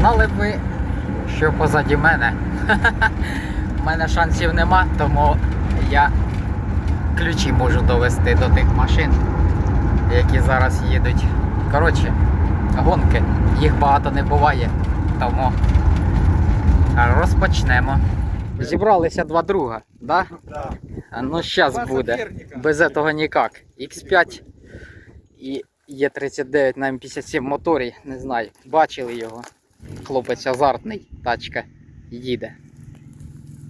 Знали б ви, що позаді мене. У мене шансів нема, тому я ключі можу довести до тих машин, які зараз їдуть. Коротше, гонки. Їх багато не буває. Тому розпочнемо. Зібралися два друга, да? Да. Ну, зараз буде. Без этого ніяк. X5 і Є39 на М57 моторі, не знаю. Бачили його. Хлопець азартний, тачка їде.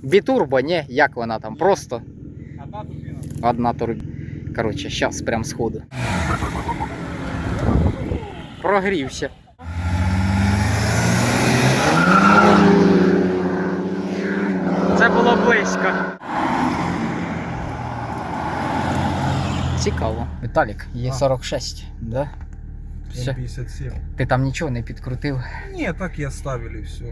Бітурбо, ні, як вона там? Просто Одна турбина. одна турбіна. Коротше, зараз прям сходу. Прогрівся. Це було близько. Цікаво. Віталік, є А. 46, да? Все. 57. Ти там нічого не підкрутив. Не, так и оставили все.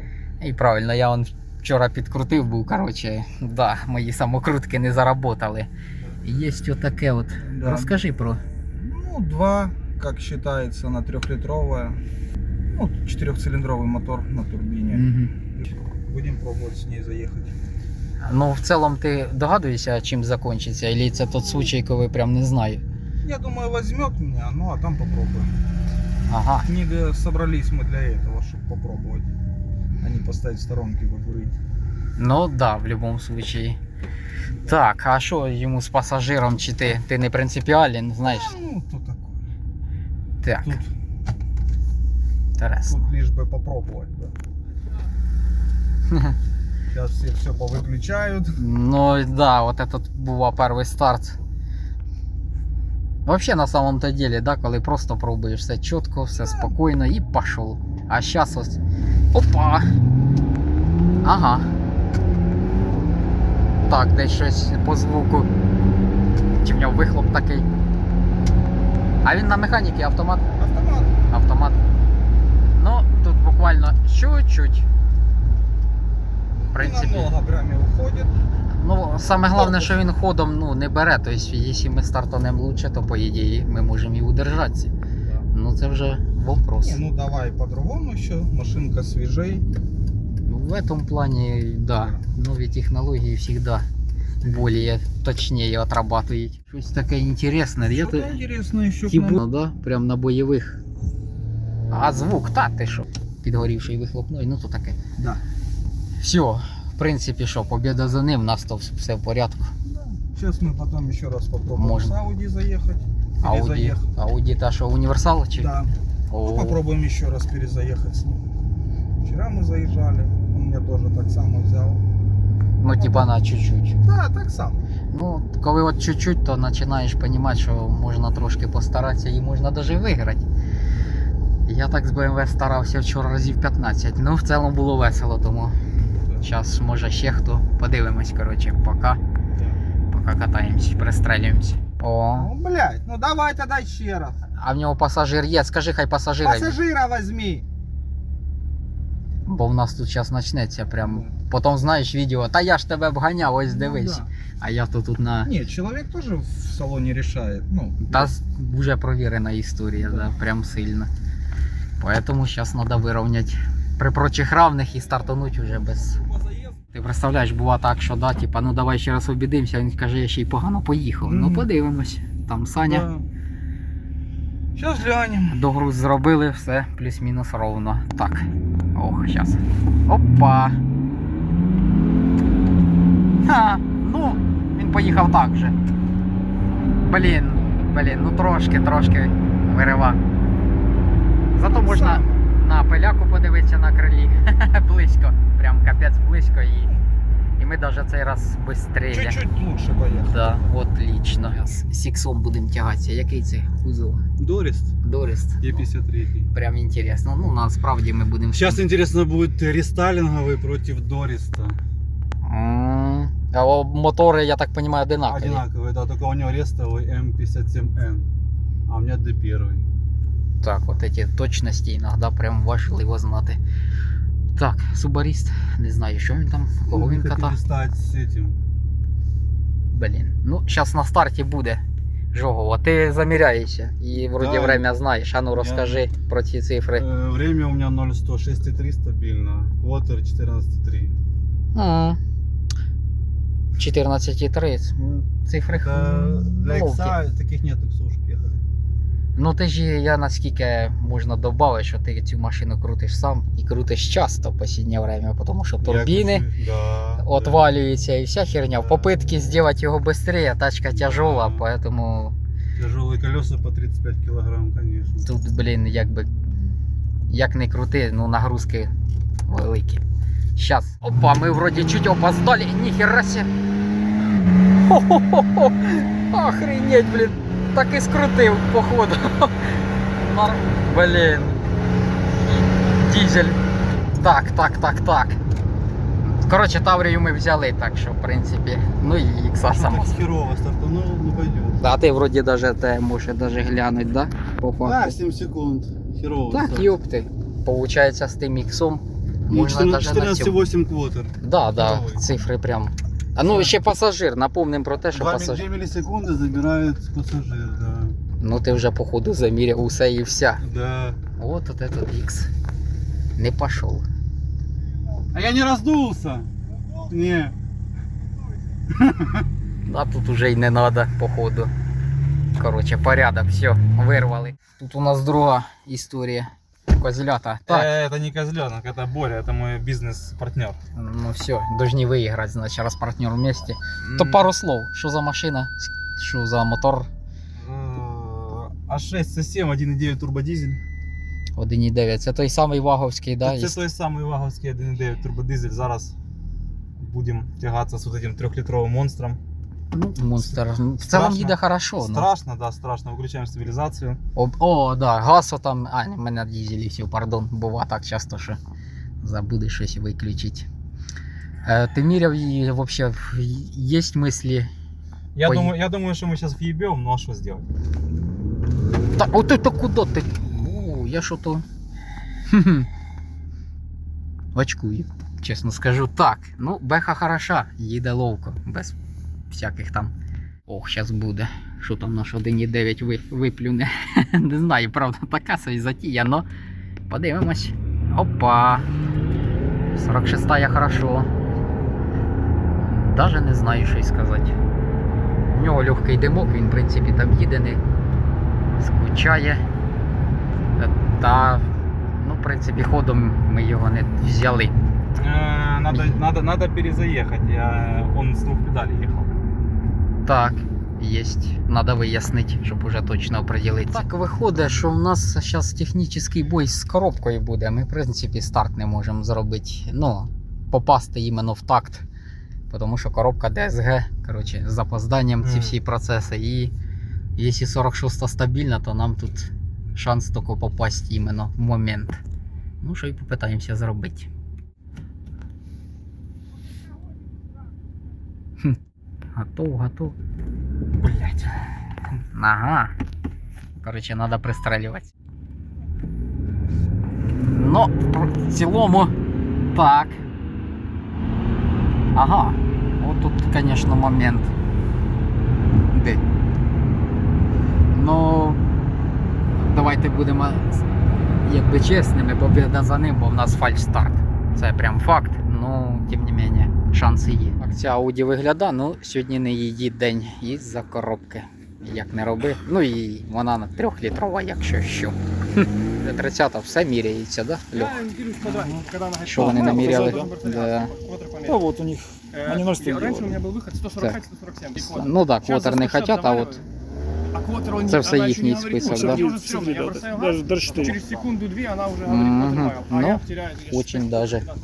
І правильно, я он вчора підкрутив був, коротше, да, мої самокрутки не заработали. Є отаке от. Да. Розкажи про. Ну, два, как считается, на трехлитровая. Ну, четырехцилиндровый мотор на турбине. Мгм. Будем пробовать с ней заехать. Ну, в цілому ти догадуєшся, чим закінчиться, або це тот случай, коли прям не знаю. Я думаю, возьмет меня, ну а там попробуем. Ага. Книга собрались мы для этого, чтобы попробовать. А не поставить в сторонке покурить. Ну да, в будь-якому случае. Так, а що йому з пасажиром, чи ти, ти не принципіален, знаєш? А, ну, то такое. Так, Тут, інтересно. тут лишь бы попробовать, да. Сейчас все все повыключают. Ну да, вот этот був перший старт. Вообще на самом-то деле, да, коли просто пробуєш все чітко, все спокійно і пішов. А зараз ось. Опа! Ага. Так, десь щось по звуку. Чи в нього вихлоп такий. А він на механіки автомат? Автомат. Автомат. Ну, тут буквально чуть-чуть. В принципі. Намного грамме уходит. Ну, саме головне, що він ходом ну, не бере. Тобто, якщо ми стартанемо лучше, то по ідеї ми можемо і удержатися. Да. Ну це вже вопрос. Ну давай по-другому еще. Машинка свежей. Ну, в этом плане, да, нові технології завжди более точніше отрабатують. Щось таке інтересне. Я Что-то тут интересное еще. Типу, да, прям на бойових. А звук, та ти що? Підгорівший вихлопний, ну то таке. Да. Все, в принципі, що, побіда за ним, у нас то все в порядку. Сейчас мы потом еще раз попробуем Можно. с Audi заехать. Ауді, Перезаехать. Ауді та що універсал чи? Да. О, Ну, попробуем еще раз перезаехать с ним. Вчера мы заезжали. Он меня тоже так само взял. Ну, типа на чуть-чуть. Да, так само. Ну, коли от чуть-чуть, то починаєш розуміти, що можна трошки постаратися і можна навіть виграти. Я так з BMW старався вчора разів 15. Ну, в цілому було весело, тому зараз може ще хто. Подивимось, коротше, поки, поки катаємось, пристрелюємось. О, Ну, блядь, ну давай тогда еще раз. а в нього пасажир є, скажи, хай пасажира. є. Пассажира возьми. Бо в нас тут зараз почнеться прям. Потім знаєш відео, та я ж тебе обганяв, ось дивись. Ну, А я то тут на. да. Нет, человек тоже в салоне решает. Ну, Та з- вже провірена історія, да, прям сильно. Поэтому зараз треба вирівняти При прочих равних і стартануть уже без. Ти представляєш, бува так, що да, типа, ну давай ще раз обідимося, він каже, я ще й погано поїхав. Ну подивимось. Там Саня Сейчас глянем. догруз зробили, все плюс-мінус ровно. Так. Ох, зараз. Опа. Ха, ну, він поїхав так же. Блін, блін, ну трошки, трошки вирива. Зато можна на пиляку подивитися на крилі. близько. Прям капець близько і. І ми навіть цей раз швидше. Чуть-чуть лучше поехал. Да, отлично. З сіксом будемо тягатися. Який це кузов? Дорист Доріст. Е53. Прям інтересно. Ну, насправді ми будемо. Сейчас интересно будет рестайлинговый против Дориста. М, А о, мотори, я так розумію, одинакові. Одинаковый, да, только у него рестовый М57N. А у меня D1. Так, от ці точності іноді прям важливо знати. Так, субаріст. Не знаю, що він там, кого він хотели катав. стать с этим. Блін. Ну, зараз на старті буде. Жогова, ти заміряєшся і вроді Да. время знаєш. А ну розкажи про ці цифри. Э, Время у меня 0,106,3 стабильно. Квотер 14,3. М. 14,3. М, Цифри Это для ловкі. икса таких нет иксушек ехали. Ну ти ж я наскільки можна додати, що ти цю машину крутиш сам і крутиш часто в останнє время, тому що турбіни да, отвалюються і вся херня. В Да. попитки зробити його швидше, тачка тяжела, Да. поэтому да. Тяжелые колеса по 35 килограмм, конечно. тут, блін, якби як не крути, ну нагрузки великі. Щас. Опа, ми вроді чуть опоздали. Ніхера себе. Охренеть, блін. Так і скрутив, походу. Блін. Дізель. Так, так, так, так. Коротше, Таврію ми взяли, так що, в принципі. Ну і ікса Ну, само. так херово стартанул, ну пойдет. А ти вроді даже те можеш даже глянути, да? По факту. Да, 7 секунд. Херово. Так, ёпти. Получається з тим іксом. Ну, Можна даже на 14,8 квотер. Да, да, Здоровий. цифри прям. А ну ще пасажир, напомним про те, що 2, пасажир. миллисекунды забирает пассажир, да. Ну ти вже походу заміряв усе і вся. Да. От от этот ікс. Не пішов. А я не раздулся. Не. А тут уже й не надо, походу. Короче, порядок, все, вирвали. Тут у нас друга історія. Козлята. Так, Э, Это не козленок, это Боря, это мой бизнес-партнер. ну все, должны виіграти, значить, раз партнер вместе. То пару слов. Що за машина? Що за мотор? Э, А6 C7 1.9 турбодизель. 1.9. Це той самий ваговський, да? Це із- той самий ваговський 1.9 турбодизель. Зараз будемо тягатися з вот этим трьохлітровим монстром. Ну, монстр. В цілому Страшно. їде хорошо. Ну. Страшно, да, страшно. Виключаємо стабілізацію. О, о, да, гасо там. А, ні, в мене дізелі все, пардон. Бува так часто, що забудеш щось виключити. Е, ти міряв її взагалі, є мислі. Я Ой. думаю, я думаю, що ми зараз в'їбем, ну а що зробити? Та от это куди ти? О, я що то. Хм-хм. Очкую, чесно скажу. Так, ну, беха хороша, їде ловко, без всяких там. Ох, зараз буде. Що там наш 1.9 ви, виплюне. Не знаю, правда, така собі затія, но подивимось. Опа. 46 я хорошо. Даже не знаю, що й сказати. У нього легкий димок, він, в принципі, там не скучає. Та, ну, в принципі, ходом ми його не взяли. Е, Надо, надо, надо перезаїхати. Я, он з двох педалей їхав. Так, єсть. Надо вияснити, щоб уже точно определитися. Так виходить, що в нас зараз технічний бой з коробкою буде. Ми, в принципі, старт не можемо зробити. Ну, попасти іменно в такт. Тому що коробка DSG, коротше, з запозданням ці всі процеси. І якщо 46 стабільна, то нам тут шанс тільки попасти іменно в момент. Ну, що і попитаємося зробити. Готов, готов. Блять. Ага. Короче, надо пристрелювати. Ну, в. Так. Ага. От тут, конечно, момент. Де? Ну. Давайте будемо якби чесними, побіда за ним, бо в нас фальш-старт. Це прям факт. Ну, тим не менше, шанси є. Так, ця Ауді виглядає, ну сьогодні не її день із-за коробки. Як не роби. Ну і вона на трьохлітрова, якщо що. Для 30 все міряється, да? Льох? Що вони наміряли? Да. Ну вот у них, они ноль Раньше у делали. меня был выход 145-147. Ну так, квотер не хотять, а от А квотер он Це все она еще не їхній говорит, список, «Ой, да? я уже всё, я бросаю газ, Даже, даже 4. Через секунду-две она уже говорит Мгм. квотер майл, а Ну, я теряю через очень шесть даже. секунд,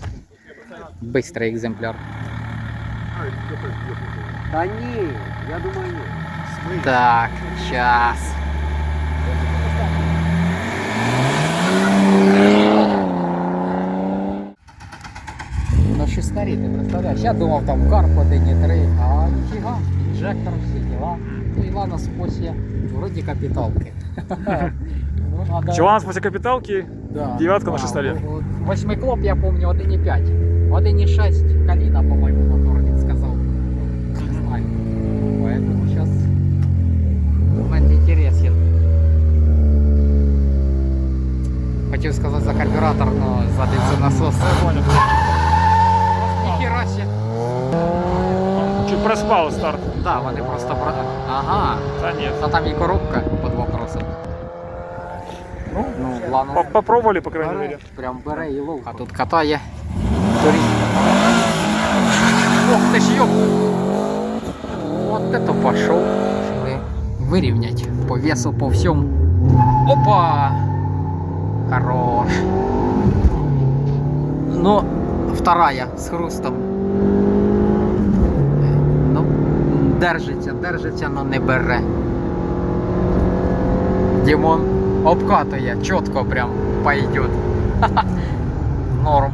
15 секунд, я бросаю газ. бистрий екземпляр. Та ні, я думаю, ні. Так, час. На 6 ти представляєш? Я думав там карп 1.3, а ніфіга, інжектор, всі діла. Ну і ладно, спосіб, вроді капіталки. Ну, надо- Чулан после капиталки, Да. девятка на Да, шестоле. вот- вот Восьмиклоп, я помню, 1.5. 1.6 Калина, по-моему, мотор, він сказав. Не знаю. Поэтому сейчас хотів сказати за карбюратор, але за дизель-насос. Ніхіра ще. Чи проспав старт? Да, вони просто про. Ага. Та ні. Та там і коробка по двох кросах. Ну, Ну, ладно. по- попробовали, по крайней мере. Прям бере і ловко. А тут катає. Турі- Ох ти ж йоп! Вот это пошел. Чтобы вырівнять по весу, по всьому. Опа! Хорош. Ну, вторая з хрустом. Ну, держиться, держиться, но не бере. Дімон обкатує, чітко прям пойдет. Норм.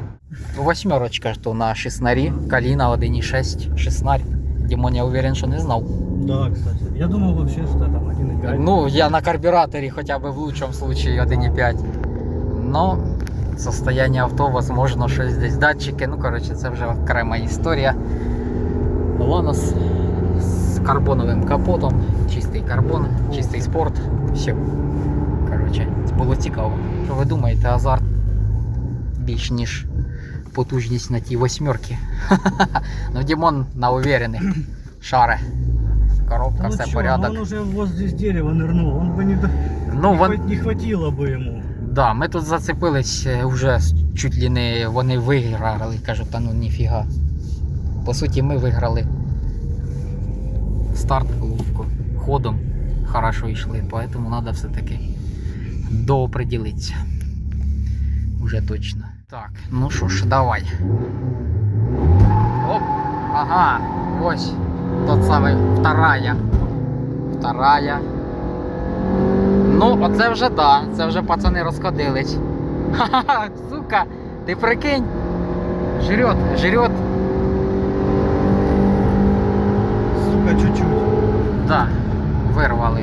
Восьмерочка что на шеснарі, Каліна 1.6, шеснарь. Дімон, я уверен, що не знав. Да, кстати. Я думал вообще, что там 1,5. Ну, я на карбюраторі хоча б в лучшому случае 1.5. Но состояние авто, возможно, щось десь датчики. Ну, коротше, це вже окрема історія. Ланос з карбоновим капотом, чистий карбон, чистий спорт. Все. Коротше, це було цікаво. Що ви думаєте, азарт більш ніж потужність на тій восьмерці. ну, Дімон на уверених. Шаре. Коробка, Ну все чё, порядок. Он уже возле дерева нырнул, он бы не, до- Ну, не, вон, хва- не хватило бы ему. Да, ми тут зацепились е, вже чуть ли не вони виграли. Кажуть, та ну ніфіга. По суті, ми виграли старт ловко. Ходом хорошо йшли, поэтому треба все-таки дооприділитися. Уже точно. Так, ну що ж, давай. Оп! Ага, ось. Тот самий вторая. Вторая. Ну, оце вже да, це вже пацани розходились. Ха-ха, сука, ти прикинь. Жрет, жрет, Сука, чуть-чуть. да, вирвали.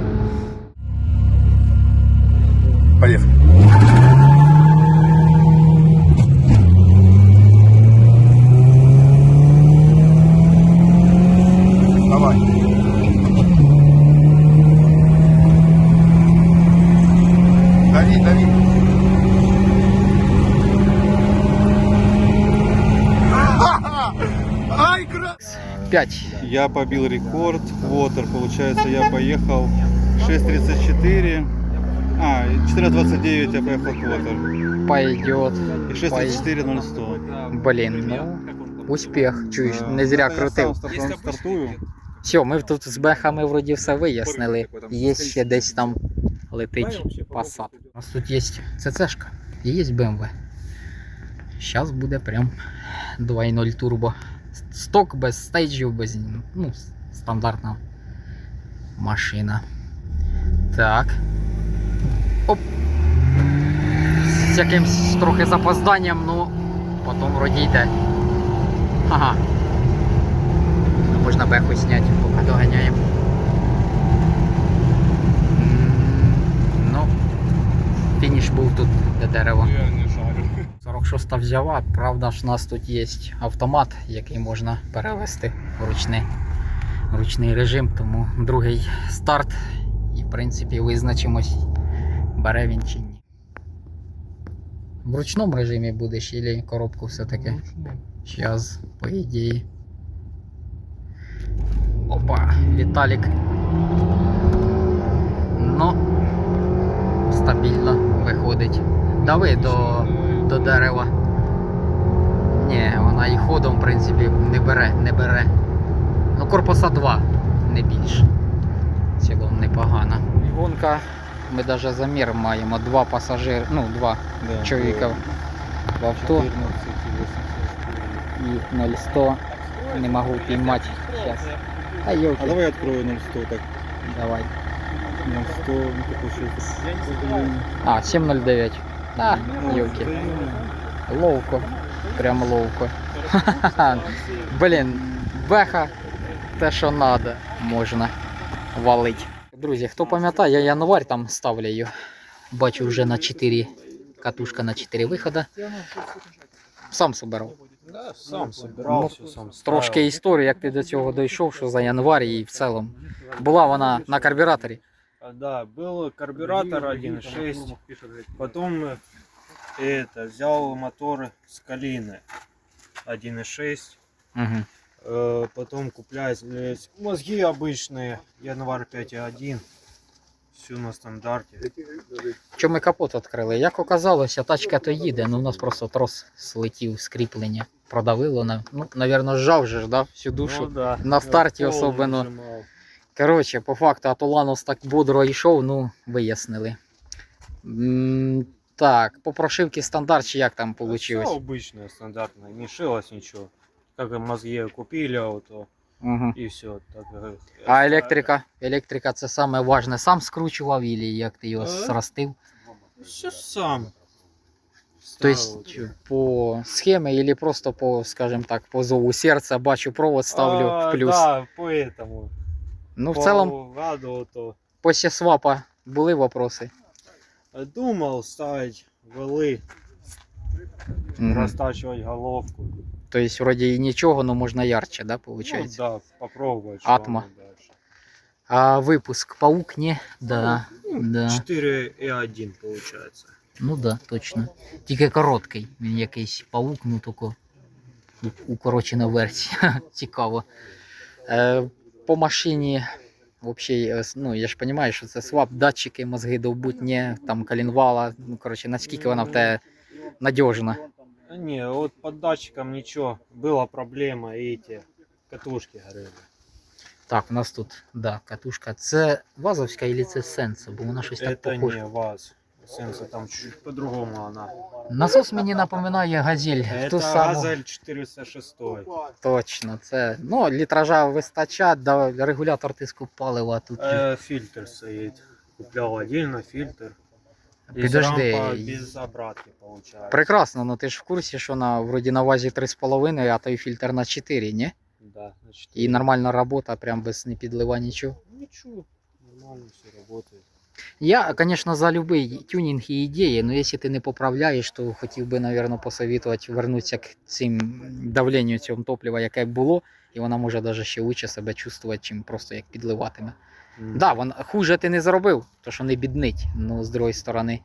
Я побил рекорд. Квотер, получается, я поехал 6.34. А, 4.29 я поехал квотер. Пойдет. И 6.34.0100. Блін, ну. Успіх, чуєш, не зря Я сам стартую-. Все, ми тут з бехами вроді все вияснили. Є ще десь там летить посад. У нас тут є ЦЦшка і є BMW. Зараз буде прям 2.0 турбо. Сток без стейджів, без ну, стандартна машина. Так. Оп. З якимсь трохи запозданням, ну потім вроді йде. Ага. Можна беху зняти, поки доганяємо. Ну, фініш був тут, де дерево. 46 взяла, правда ж у нас тут є автомат, який можна перевести в ручний, в ручний режим, тому другий старт і в принципі визначимось, бере він чи ні. В ручному режимі будеш, чи коробку все-таки? Зараз, по ідеї. Опа, Віталік. Ну, стабільно виходить. Дави до, до дерева. Ні, вона і ходом, в принципі, не бере, не бере. Ну, корпуса 2, не більше. В цілому непогано. Гонка, ми навіть замір маємо. Два пасажири, ну, два Да, чоловіка в авто 14 і 0100. Не можу піймати. Зараз. А А давай я открою 0100 так. давай. 0100, ну такой щось. А, 709. А, йоки. Ловко. Прям ловко. Блін, беха те, що надо, можна валить. Друзі, хто пам'ятає, я январь там ставлю. Бачу вже на 4 катушка на 4 виходи. Сам собирав. Сам собирав, все сам Трошки історії, як ти до цього дійшов, що за январь і в цілому. Була вона на карбюраторі. Да, был карбюратор 1.6, потом э, Это, взял мотор с Калины 1.6. Угу. Э, потом куплять э, мозги обычные, Январь 5.1. Все на стандарте. Що ми капот відкрили? Як оказалося, тачка то їде, ну у нас просто трос слетів з кріплення. Продавило на. Ну, навірно, жав же ж, да, всю душу. Ну да. На старті Я полный особенно. нажимал. Коротше, по факту Атоланос так бодро йшов, ну, вияснили. М, Так, по прошивці стандарт чи як там Все вийшло? обычное, стандартное. Не шилось ничего. Как и мозги купили ауто Угу. и все. Так, э, А електрика? Електрика це саме важне. Сам скручував і як ти його Е? сростив? Все сам. Тобто Ставил. по схемі, або просто по, скажімо так, по зову серця бачу провод, ставлю А, в плюс. Да, по этому. Ну, в по цілому, то. після свапа були вопроси. Думал ставить валы, Угу. растачивать головку. Тобто, вроді і нічого, але можна ярче, да, Ну, виходить? да, попробовать. что Атма. оно дальше. А випуск паук ні? Да. да. 4,1 получается. Ну да, точно. Тільки короткий. Він якийсь паук, ну у- укорочена версія. Цікаво. Е, по машині, взагалі, ну я ж розумію, що це свап, датчики, мозги довбуть, ні, там калінвала. Ну, коротше, наскільки вона в тебе надіжна. А Не, вот под датчиком ничего. Была проблема, и эти катушки горели. Так, у нас тут, да, катушка. Це вазовська і це сенса, бо вона щось так Это похоже. не ВАЗ. Сенса там чуть-чуть по-другому она. Насос мені напоминає газель. ту саму. Газель 406. Точно, це ну, літража вистачає, да, регулятор тиску палива тут. Э, фильтр стоит. Куплял отдельно фильтр. Из Підожди. рампа без обратки получается. Прекрасно, ну ти ж в курсі, що на вроді на вазі 3,5, а той фільтр на 4, ні? Да, значит. І нормальна робота, прям без не підлива нічого. Ничего, нормально все работает. Я, звісно, за любий тюнінг і ідеї, але якщо ти не поправляєш, то хотів би, мабуть, посоветувати вернутися к цим давленню цього топлива, яке було, і вона може навіть ще лучше себе чувствувати, чим просто як підливатиме. М. Да, вон, хуже ти не зробив, то що не біднить. Ну, з другої сторони.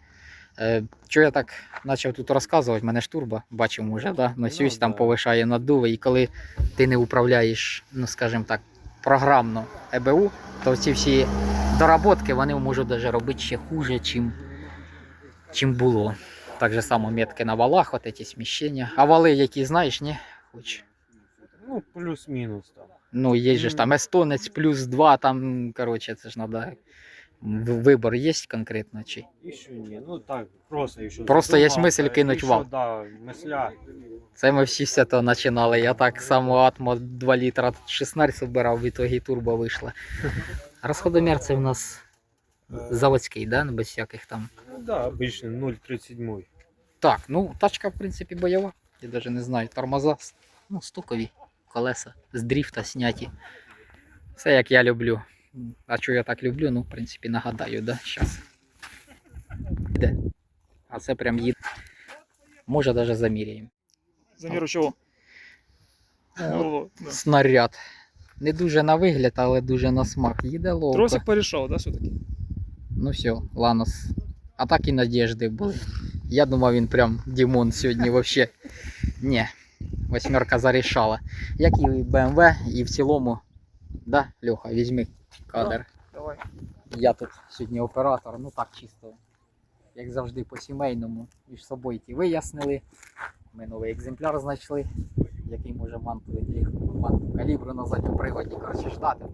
Е, що я так почав тут розказувати, мене ж турбо, бачимо вже, да? Носюсь, Ну, там да. повишає наддуви, і коли ти не управляєш, ну скажімо так, програмно ЕБУ, то ці всі доработки вони можуть даже робити ще хуже, чим, чим було. Так же само метки на валах, от ці сміщення. А вали, які знаєш, ні? Хоч. Ну, плюс-мінус там. Ну, є ж там естонець плюс 2, там, коротше, це ж треба. Вибор є конкретно чи. Еще не, ну так, просто еще. Просто есть задумался, мысль кинуть еще, вал. Да, мысля. Це ми всі з цього починали. Я так само Атмо 2 літра 16 збирав, в ітогі турбо вийшла. Розходомір це в нас заводський, да? без всяких там. Ну да, обычный 0,37. Так, ну тачка, в принципі, бойова. Я навіть не знаю, тормоза, ну, стокові, колеса з дріфта зняті. Все як я люблю. А що я так люблю, ну, в принципі, нагадаю, да, зараз. Іде. А це прям їде. Може, навіть заміряємо. Заміру чого? Було, да. Снаряд. Не дуже на вигляд, але дуже на смак. Їде ловко. Тросик порішав, да, все-таки? Ну все, Ланос. А так і надіжди були. Я думав, він прям Дімон сьогодні вообще. Ні. Восьмерка зарішала. Як і BMW, і в цілому. Да, Льоха, візьми кадр. Давай. Я тут сьогодні оператор, ну так чисто. Як завжди по сімейному. Між собою ті вияснили. Ми новий екземпляр знайшли, який може манту, манту калібру на задню пригоді. Коротше, ждати.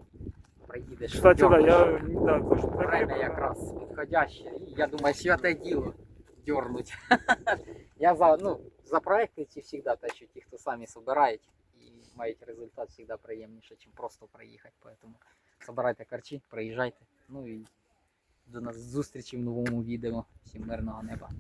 Приїдеш. Кстати, да, я да, точно Время якраз підходяще. І я думаю, святе діло дернуть. я за, ну, за проекти ці завжди те, що ті, хто самі собирають і мають результат завжди приємніше, ніж просто приїхати. Поэтому собирайте карчі, приїжджайте. Ну і до нас зустрічі в новому відео. Всім мирного неба.